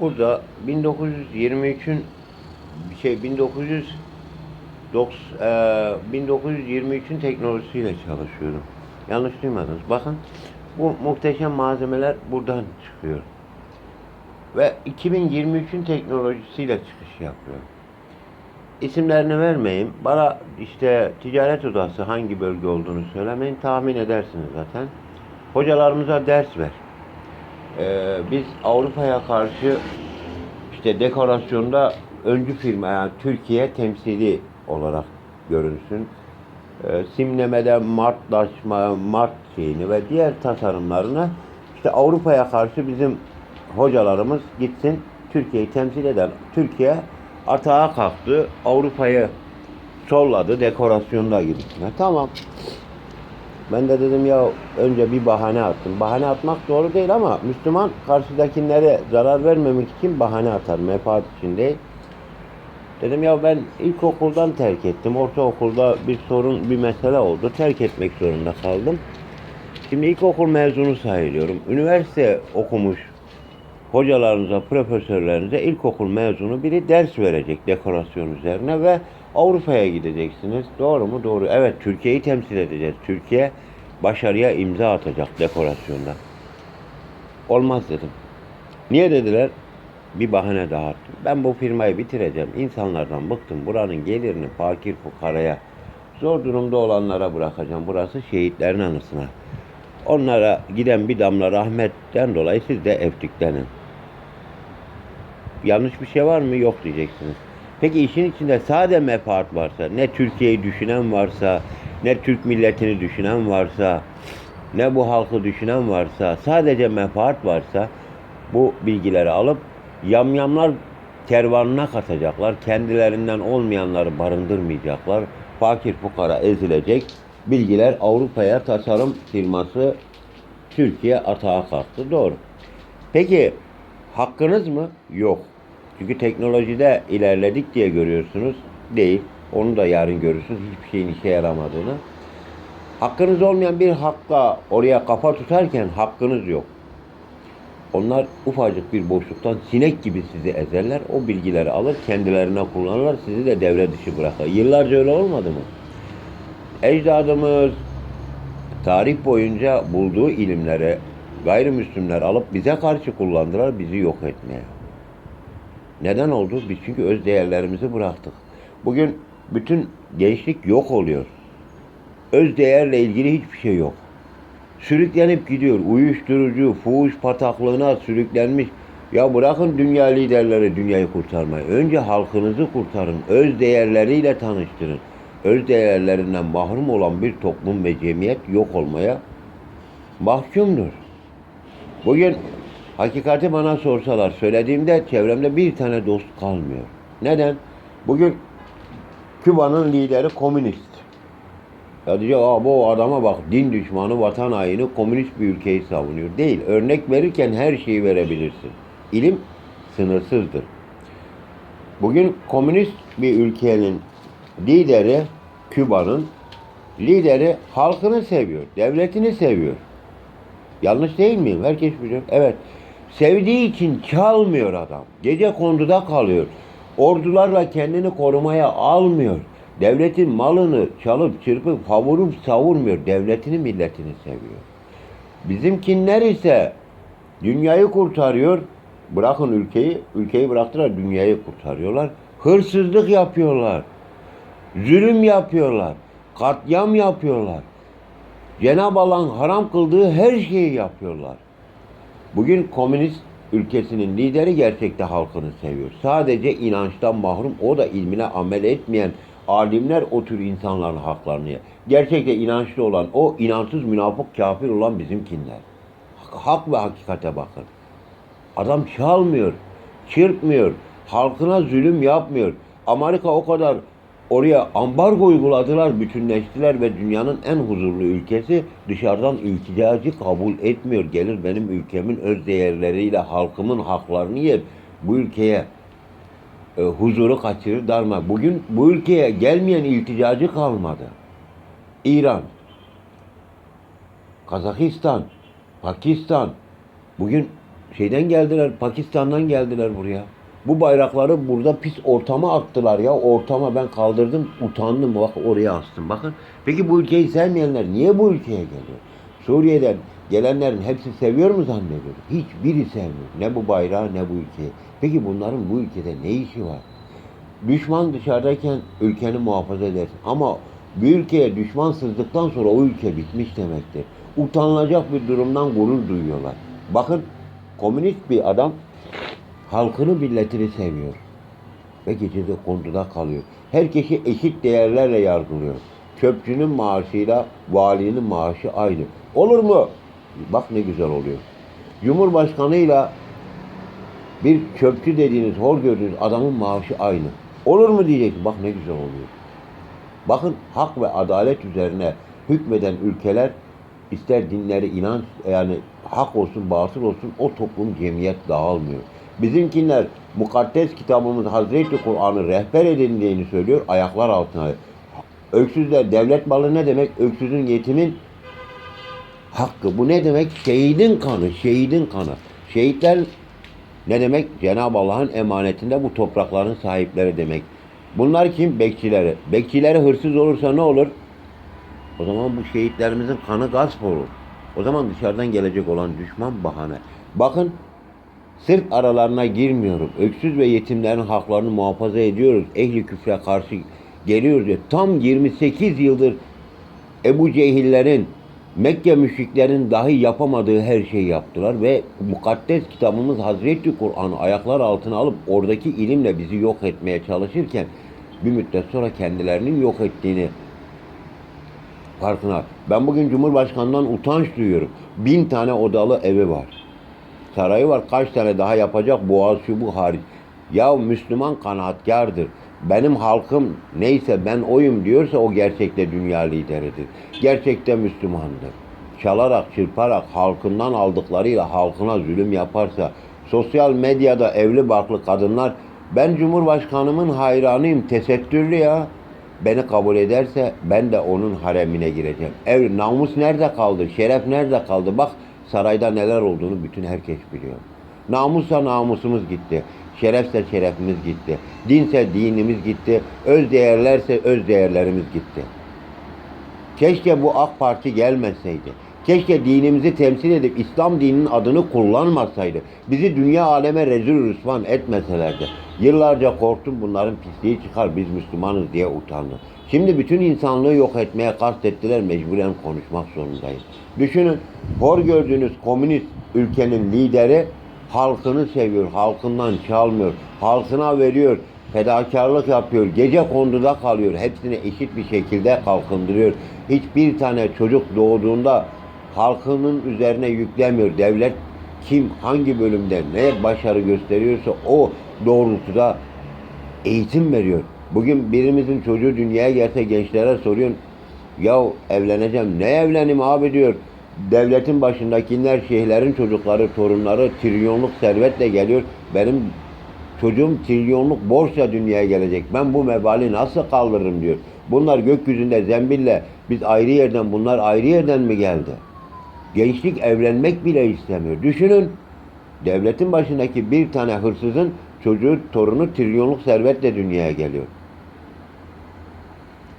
burada 1923'ün şey 1900 dok- eee, 1923'ün teknolojisiyle çalışıyorum. Yanlış duymadınız. Bakın bu muhteşem malzemeler buradan çıkıyor. Ve 2023'ün teknolojisiyle çıkış yapıyor. İsimlerini vermeyeyim. Bana işte ticaret odası hangi bölge olduğunu söylemeyin. Tahmin edersiniz zaten. Hocalarımıza ders ver. Ee, biz Avrupa'ya karşı işte dekorasyonda öncü firma yani Türkiye temsili olarak görünsün. Ee, simlemede martlaşma, mart şeyini ve diğer tasarımlarını işte Avrupa'ya karşı bizim hocalarımız gitsin Türkiye'yi temsil eden Türkiye atağa kalktı. Avrupa'yı solladı dekorasyonda gibisine. Tamam. Ben de dedim ya önce bir bahane attım. Bahane atmak doğru değil ama Müslüman karşıdakilere zarar vermemek için bahane atar. Menfaat için değil. Dedim ya ben ilkokuldan terk ettim. Ortaokulda bir sorun, bir mesele oldu. Terk etmek zorunda kaldım. Şimdi ilkokul mezunu sayılıyorum. Üniversite okumuş hocalarınıza, profesörlerinize ilkokul mezunu biri ders verecek dekorasyon üzerine ve Avrupa'ya gideceksiniz. Doğru mu? Doğru. Evet, Türkiye'yi temsil edeceğiz. Türkiye başarıya imza atacak dekorasyonda. Olmaz dedim. Niye dediler? Bir bahane daha attım. Ben bu firmayı bitireceğim. İnsanlardan bıktım. Buranın gelirini fakir fukaraya, zor durumda olanlara bırakacağım. Burası şehitlerin anısına. Onlara giden bir damla rahmetten dolayı siz de eftiklenin. Yanlış bir şey var mı? Yok diyeceksiniz. Peki işin içinde sade menfaat varsa, ne Türkiye'yi düşünen varsa, ne Türk milletini düşünen varsa, ne bu halkı düşünen varsa, sadece menfaat varsa bu bilgileri alıp yamyamlar kervanına katacaklar. Kendilerinden olmayanları barındırmayacaklar. Fakir fukara ezilecek. Bilgiler Avrupa'ya tasarım firması Türkiye atağa kalktı. Doğru. Peki hakkınız mı? Yok. Çünkü teknolojide ilerledik diye görüyorsunuz. Değil. Onu da yarın görürsünüz. Hiçbir şeyin işe yaramadığını. Hakkınız olmayan bir hakka oraya kafa tutarken hakkınız yok. Onlar ufacık bir boşluktan sinek gibi sizi ezerler. O bilgileri alır kendilerine kullanırlar. Sizi de devre dışı bırakır. Yıllarca öyle olmadı mı? Ecdadımız tarih boyunca bulduğu ilimleri gayrimüslimler alıp bize karşı kullandılar, bizi yok etmeye. Neden oldu? Biz çünkü öz değerlerimizi bıraktık. Bugün bütün gençlik yok oluyor. Öz değerle ilgili hiçbir şey yok. Sürüklenip gidiyor. Uyuşturucu, fuhuş pataklığına sürüklenmiş. Ya bırakın dünya liderleri dünyayı kurtarmayı. Önce halkınızı kurtarın. Öz değerleriyle tanıştırın. Öz değerlerinden mahrum olan bir toplum ve cemiyet yok olmaya mahkumdur. Bugün hakikati bana sorsalar, söylediğimde çevremde bir tane dost kalmıyor. Neden? Bugün Küba'nın lideri komünist. Ya diyecek, Aa, bu adama bak din düşmanı, vatan haini, komünist bir ülkeyi savunuyor. Değil. Örnek verirken her şeyi verebilirsin. İlim sınırsızdır. Bugün komünist bir ülkenin lideri, Küba'nın lideri halkını seviyor, devletini seviyor. Yanlış değil miyim? Herkes biliyor. Evet. Sevdiği için çalmıyor adam. Gece konduda kalıyor. Ordularla kendini korumaya almıyor. Devletin malını çalıp çırpıp havurup savurmuyor. Devletini milletini seviyor. Bizimkinler ise dünyayı kurtarıyor. Bırakın ülkeyi, ülkeyi bıraktılar dünyayı kurtarıyorlar. Hırsızlık yapıyorlar. Zulüm yapıyorlar. Katliam yapıyorlar. Cenab-ı Allah'ın haram kıldığı her şeyi yapıyorlar. Bugün komünist ülkesinin lideri gerçekte halkını seviyor. Sadece inançtan mahrum, o da ilmine amel etmeyen alimler o tür insanların haklarını yer. Gerçekte inançlı olan, o inansız münafık kafir olan bizimkinler. Hak ve hakikate bakın. Adam çalmıyor, çırpmıyor, halkına zulüm yapmıyor. Amerika o kadar oraya ambargo uyguladılar, bütünleştiler ve dünyanın en huzurlu ülkesi dışarıdan ilticacı kabul etmiyor. Gelir benim ülkemin öz değerleriyle halkımın haklarını yer. Bu ülkeye e, huzuru kaçırır darma. Bugün bu ülkeye gelmeyen ilticacı kalmadı. İran, Kazakistan, Pakistan. Bugün şeyden geldiler, Pakistan'dan geldiler buraya. Bu bayrakları burada pis ortama attılar ya. Ortama ben kaldırdım, utandım. Bak oraya astım. Bakın. Peki bu ülkeyi sevmeyenler niye bu ülkeye geliyor? Suriye'den gelenlerin hepsi seviyor mu zannediyor? Hiçbiri sevmiyor. Ne bu bayrağı ne bu ülkeyi. Peki bunların bu ülkede ne işi var? Düşman dışarıdayken ülkeni muhafaza edersin. Ama bir ülkeye düşman sızdıktan sonra o ülke bitmiş demektir. Utanılacak bir durumdan gurur duyuyorlar. Bakın komünist bir adam halkını milletini seviyor. Ve gecede konduda kalıyor. Herkesi eşit değerlerle yargılıyor. Çöpçünün maaşıyla valinin maaşı aynı. Olur mu? Bak ne güzel oluyor. Cumhurbaşkanıyla bir çöpçü dediğiniz, hor gördüğünüz adamın maaşı aynı. Olur mu diyeceksin. Bak ne güzel oluyor. Bakın hak ve adalet üzerine hükmeden ülkeler ister dinleri inanç yani hak olsun batıl olsun o toplum cemiyet dağılmıyor. Bizimkiler mukaddes kitabımız Hazreti Kur'an'ı rehber edindiğini söylüyor ayaklar altına. Öksüzler devlet malı ne demek? Öksüzün yetimin hakkı. Bu ne demek? Şehidin kanı, şehidin kanı. Şehitler ne demek? Cenab-ı Allah'ın emanetinde bu toprakların sahipleri demek. Bunlar kim? Bekçileri. Bekçileri hırsız olursa ne olur? O zaman bu şehitlerimizin kanı gasp olur. O zaman dışarıdan gelecek olan düşman bahane. Bakın sırf aralarına girmiyorum. Öksüz ve yetimlerin haklarını muhafaza ediyoruz. Ehli küfre karşı geliyoruz diye. Tam 28 yıldır Ebu Cehillerin, Mekke müşriklerin dahi yapamadığı her şeyi yaptılar ve mukaddes kitabımız Hazreti Kur'an'ı ayaklar altına alıp oradaki ilimle bizi yok etmeye çalışırken bir müddet sonra kendilerinin yok ettiğini farkına. Ben bugün Cumhurbaşkanı'ndan utanç duyuyorum. Bin tane odalı evi var. Sarayı var. Kaç tane daha yapacak? Boğaz şu bu hariç. Ya Müslüman kanaatkardır. Benim halkım neyse ben oyum diyorsa o gerçekte dünya lideridir. Gerçekte Müslümandır. Çalarak, çırparak, halkından aldıklarıyla halkına zulüm yaparsa, sosyal medyada evli barklı kadınlar, ben Cumhurbaşkanımın hayranıyım, tesettürlü ya. Beni kabul ederse ben de onun haremine gireceğim. Ev, namus nerede kaldı? Şeref nerede kaldı? Bak sarayda neler olduğunu bütün herkes biliyor. Namussa namusumuz gitti. Şerefse şerefimiz gitti. Dinse dinimiz gitti. Öz değerlerse öz değerlerimiz gitti. Keşke bu AK Parti gelmeseydi. Keşke dinimizi temsil edip İslam dininin adını kullanmasaydı. Bizi dünya aleme rezil rüsvan etmeselerdi. Yıllarca korktum bunların pisliği çıkar biz Müslümanız diye utandım. Şimdi bütün insanlığı yok etmeye kastettiler mecburen konuşmak zorundayım. Düşünün hor gördüğünüz komünist ülkenin lideri halkını seviyor, halkından çalmıyor, halkına veriyor, fedakarlık yapıyor, gece konduda kalıyor, hepsini eşit bir şekilde kalkındırıyor. Hiçbir tane çocuk doğduğunda halkının üzerine yüklemiyor. Devlet kim hangi bölümde ne başarı gösteriyorsa o doğrultuda eğitim veriyor. Bugün birimizin çocuğu dünyaya gelse gençlere soruyorsun. Ya evleneceğim. Ne evlenim abi diyor. Devletin başındakiler şeyhlerin çocukları, torunları trilyonluk servetle geliyor. Benim çocuğum trilyonluk borçla dünyaya gelecek. Ben bu mebali nasıl kaldırırım diyor. Bunlar gökyüzünde zembille biz ayrı yerden bunlar ayrı yerden mi geldi? Gençlik evlenmek bile istemiyor. Düşünün devletin başındaki bir tane hırsızın çocuğu, torunu trilyonluk servetle dünyaya geliyor.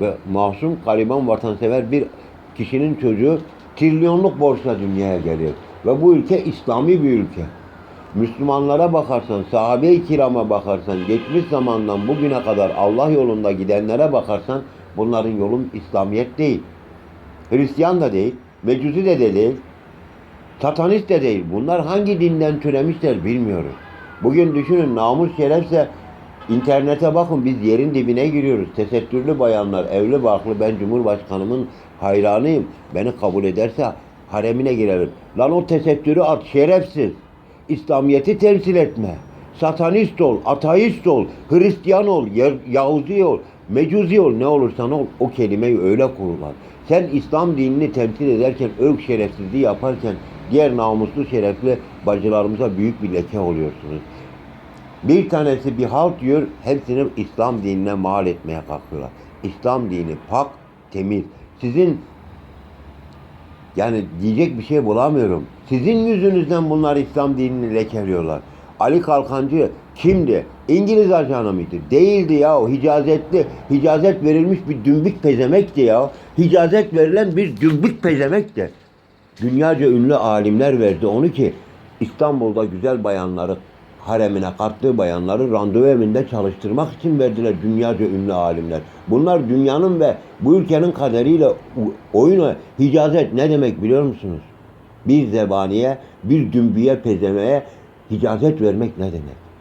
Ve masum, gariban, vatansever bir kişinin çocuğu trilyonluk borçla dünyaya geliyor. Ve bu ülke İslami bir ülke. Müslümanlara bakarsan, sahabe-i kirama bakarsan, geçmiş zamandan bugüne kadar Allah yolunda gidenlere bakarsan bunların yolu İslamiyet değil. Hristiyan da değil, Mecusi de değil, Satanist de değil. Bunlar hangi dinden türemişler bilmiyoruz. Bugün düşünün namus şerefse internete bakın biz yerin dibine giriyoruz. Tesettürlü bayanlar, evli barklı ben Cumhurbaşkanımın hayranıyım. Beni kabul ederse haremine girerim. Lan o tesettürü at şerefsiz. İslamiyet'i temsil etme. Satanist ol, ateist ol, Hristiyan ol, Yahudi ol, Mecuzi ol ne olursan ol o kelimeyi öyle kullan. Sen İslam dinini temsil ederken, ırk şerefsizliği yaparken diğer namuslu şerefli bacılarımıza büyük bir leke oluyorsunuz. Bir tanesi bir halt diyor, hepsini İslam dinine mal etmeye kalkıyorlar. İslam dini pak, temiz. Sizin Yani diyecek bir şey bulamıyorum. Sizin yüzünüzden bunlar İslam dinini lekeliyorlar. Ali Kalkancı kimdi? İngiliz ajanı mıydı? Değildi ya. O hicazetli, hicazet verilmiş bir dümbük pezemekti ya. Hicazet verilen bir dümbük pezemekti. Dünyaca ünlü alimler verdi onu ki İstanbul'da güzel bayanları haremine kattığı bayanları randevu evinde çalıştırmak için verdiler dünyaca ünlü alimler. Bunlar dünyanın ve bu ülkenin kaderiyle oyunu hicazet ne demek biliyor musunuz? Bir zebaniye, bir dümbüye pezemeye hicazet vermek ne demek?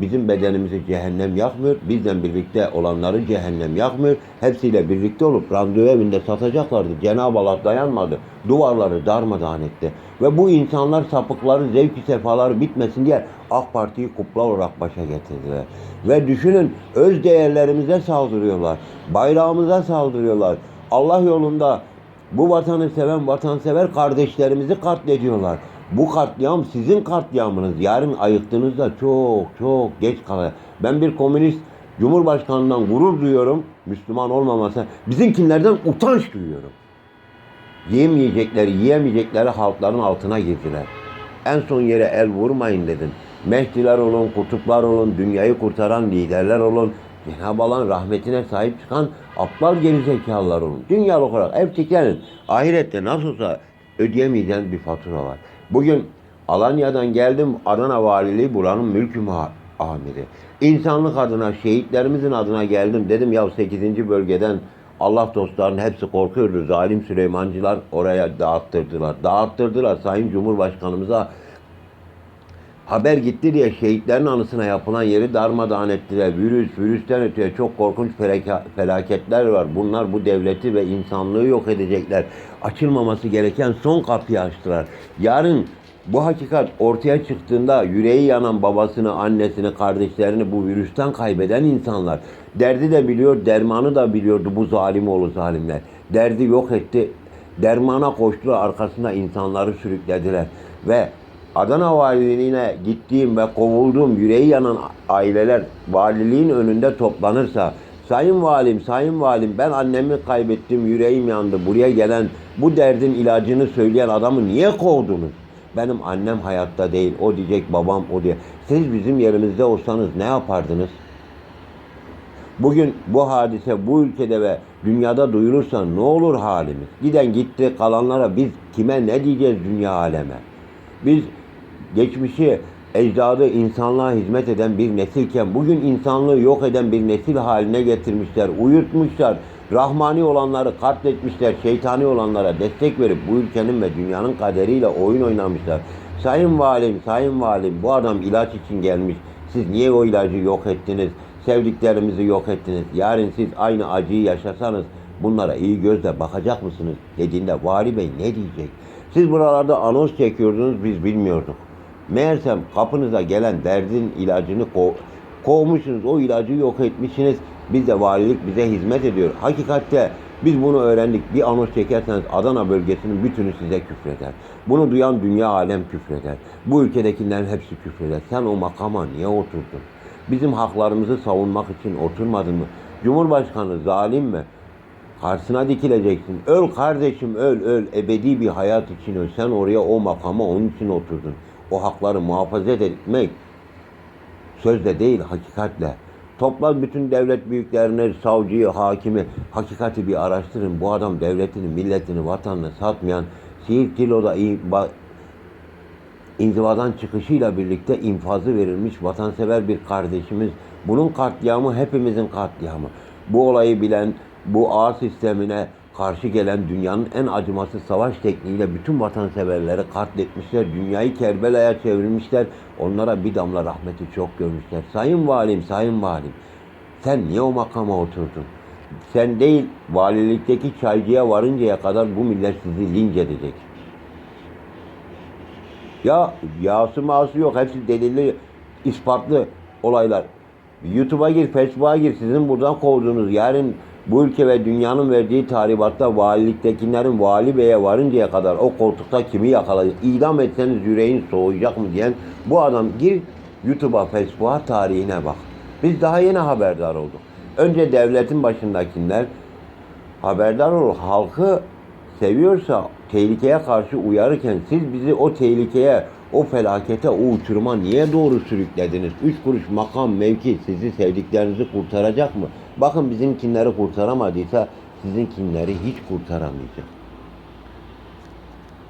Bizim bedenimizi cehennem yakmıyor. Bizden birlikte olanları cehennem yakmıyor. Hepsiyle birlikte olup randevu evinde satacaklardı. Cenab-ı Allah dayanmadı. Duvarları darmadağın etti. Ve bu insanlar sapıkları, zevki sefaları bitmesin diye AK Parti'yi kukla olarak başa getirdiler. Ve düşünün öz değerlerimize saldırıyorlar. Bayrağımıza saldırıyorlar. Allah yolunda bu vatanı seven vatansever kardeşlerimizi katlediyorlar. Bu katliam sizin katliamınız. Yarın ayıktığınızda çok çok geç kalır. Ben bir komünist Cumhurbaşkanından gurur duyuyorum. Müslüman olmaması. Bizimkilerden utanç duyuyorum. Yiyemeyecekleri, yiyemeyecekleri halkların altına girdiler. En son yere el vurmayın dedim. Mehdiler olun, kutuplar olun, dünyayı kurtaran liderler olun. Cenab-ı Allah'ın rahmetine sahip çıkan aptal gerizekalılar olun. Dünyalı olarak hepsi Ahirette nasıl olsa ödeyemeyeceğiniz bir fatura var. Bugün Alanya'dan geldim Adana Valiliği buranın mülkü amiri. İnsanlık adına, şehitlerimizin adına geldim. Dedim ya 8. bölgeden Allah dostlarının hepsi korkuyordu. Zalim Süleymancılar oraya dağıttırdılar. Dağıttırdılar Sayın Cumhurbaşkanımıza haber gitti diye şehitlerin anısına yapılan yeri darmadağın ettiler. Virüs, virüsten öteye çok korkunç felaketler var. Bunlar bu devleti ve insanlığı yok edecekler. Açılmaması gereken son kapıyı açtılar. Yarın bu hakikat ortaya çıktığında yüreği yanan babasını, annesini, kardeşlerini bu virüsten kaybeden insanlar. Derdi de biliyor, dermanı da biliyordu bu zalim oğlu zalimler. Derdi yok etti. Dermana koştular, arkasında insanları sürüklediler. Ve Adana Valiliğine gittiğim ve kovulduğum yüreği yanan aileler valiliğin önünde toplanırsa Sayın Valim, Sayın Valim ben annemi kaybettim, yüreğim yandı. Buraya gelen bu derdin ilacını söyleyen adamı niye kovdunuz? Benim annem hayatta değil. O diyecek babam o diye. Siz bizim yerimizde olsanız ne yapardınız? Bugün bu hadise bu ülkede ve dünyada duyulursa ne olur halimiz? Giden gitti kalanlara biz kime ne diyeceğiz dünya aleme? Biz geçmişi ecdadı insanlığa hizmet eden bir nesilken bugün insanlığı yok eden bir nesil haline getirmişler, uyutmuşlar. Rahmani olanları katletmişler, şeytani olanlara destek verip bu ülkenin ve dünyanın kaderiyle oyun oynamışlar. Sayın Valim, Sayın Valim bu adam ilaç için gelmiş. Siz niye o ilacı yok ettiniz? Sevdiklerimizi yok ettiniz. Yarın siz aynı acıyı yaşasanız bunlara iyi gözle bakacak mısınız? Dediğinde Vali Bey ne diyecek? Siz buralarda anons çekiyordunuz biz bilmiyorduk. Meğersem kapınıza gelen derdin ilacını ko- kovmuşsunuz. O ilacı yok etmişsiniz. Biz de valilik bize hizmet ediyor. Hakikatte biz bunu öğrendik. Bir anons çekerseniz Adana bölgesinin bütünü size küfreder. Bunu duyan dünya alem küfreder. Bu ülkedekilerin hepsi küfreder. Sen o makama niye oturdun? Bizim haklarımızı savunmak için oturmadın mı? Cumhurbaşkanı zalim mi? Karşısına dikileceksin. Öl kardeşim öl öl. Ebedi bir hayat için öl. Sen oraya o makama onun için oturdun. O hakları muhafaza etmek sözle değil hakikatle. Topla bütün devlet büyüklerini, savcıyı, hakimi, hakikati bir araştırın. Bu adam devletini, milletini, vatanını satmayan, iyi- ba- inzivadan çıkışıyla birlikte infazı verilmiş vatansever bir kardeşimiz. Bunun katliamı hepimizin katliamı. Bu olayı bilen, bu ağ sistemine karşı gelen dünyanın en acımasız savaş tekniğiyle bütün vatanseverleri katletmişler. Dünyayı Kerbela'ya çevirmişler. Onlara bir damla rahmeti çok görmüşler. Sayın Valim, Sayın Valim. Sen niye o makama oturdun? Sen değil, valilikteki çaycıya varıncaya kadar bu millet sizi linç edecek. Ya yası ması yok. Hepsi delilli, ispatlı olaylar. YouTube'a gir, Facebook'a gir. Sizin buradan kovduğunuz yarın bu ülke ve dünyanın verdiği tahribatta valiliktekilerin vali beye varıncaya kadar o koltukta kimi yakalayacak? İdam etseniz yüreğin soğuyacak mı diyen bu adam gir YouTube'a, Facebook'a tarihine bak. Biz daha yeni haberdar olduk. Önce devletin başındakiler haberdar olur. Halkı seviyorsa tehlikeye karşı uyarırken siz bizi o tehlikeye, o felakete, o uçuruma niye doğru sürüklediniz? Üç kuruş makam, mevki sizi sevdiklerinizi kurtaracak mı? Bakın bizimkinleri kurtaramadıysa sizinkinleri hiç kurtaramayacak.